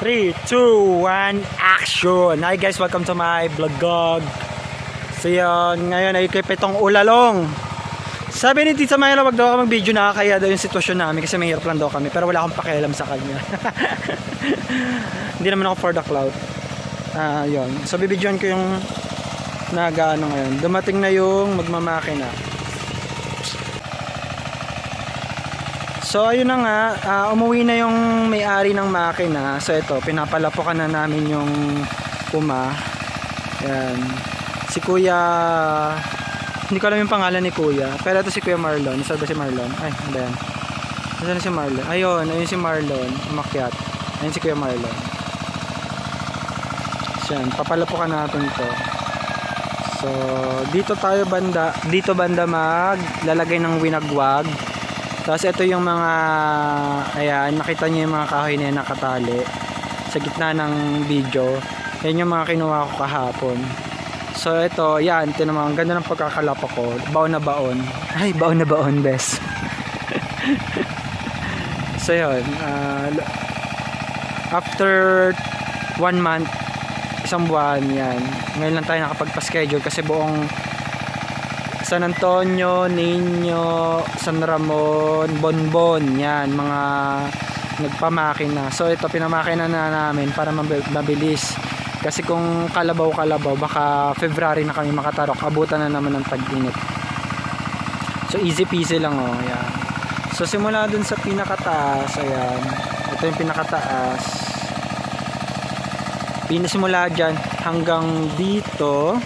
3, 2, 1, action! Hi guys, welcome to my vlog. So yun, ngayon ay kay Petong Ulalong. Sabi ni Tita Mayra, wag daw ako mag-video nakakaya daw yung sitwasyon namin kasi mahirap lang daw kami. Pero wala akong pakialam sa kanya. Hindi naman ako for the cloud. Ah, yun. So bibidyoan ko yung nagaano ngayon. Dumating na yung magmamakina. So ayun na nga, ah, umuwi na yung may-ari ng makina. So ito, pinapalapukan na namin yung Puma. Yan. Si Kuya, hindi ko alam yung pangalan ni Kuya. Pero ito si Kuya Marlon. Isa ba si Marlon? Ay, ba yan? Nasaan na si Marlon? Ayun, ayun si Marlon. Umakyat. Ayun si Kuya Marlon. So yan, papalapukan natin to. So, dito tayo banda, dito banda maglalagay ng winagwag. Tapos ito yung mga, ayan, nakita niyo yung mga kahoy na nakatali sa gitna ng video. Yan yung mga kinuha ko kahapon. So ito, yan, tinan mo, ang ganda ng pagkakalapa ko. Baon na baon. Ay, baon na baon, best. so yun, l- after one month, isang buwan, yan. Ngayon lang tayo nakapagpa-schedule kasi buong San Antonio, Nino, San Ramon, Bonbon, yan, mga nagpamakina. So ito, pinamakina na namin para mabi- mabilis. Kasi kung kalabaw-kalabaw, baka February na kami makatarok, abutan na naman ng tag-init. So easy peasy lang oh, yan. So simula dun sa pinakataas, ayan. Ito yung pinakataas. Pinasimula dyan hanggang dito.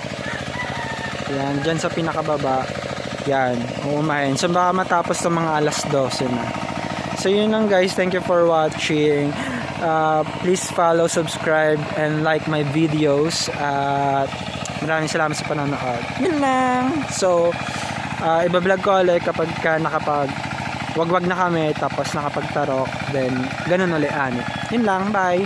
Yan, dyan sa pinakababa. Yan, uumahin. So baka matapos sa mga alas 12 na. So yun lang guys, thank you for watching. Uh, please follow, subscribe, and like my videos. At maraming salamat sa panonood. Yun lang. So, uh, ibablog ko ulit kapag ka nakapag wagwag na kami tapos nakapagtarok then ganun ulit ani. Yun lang, bye.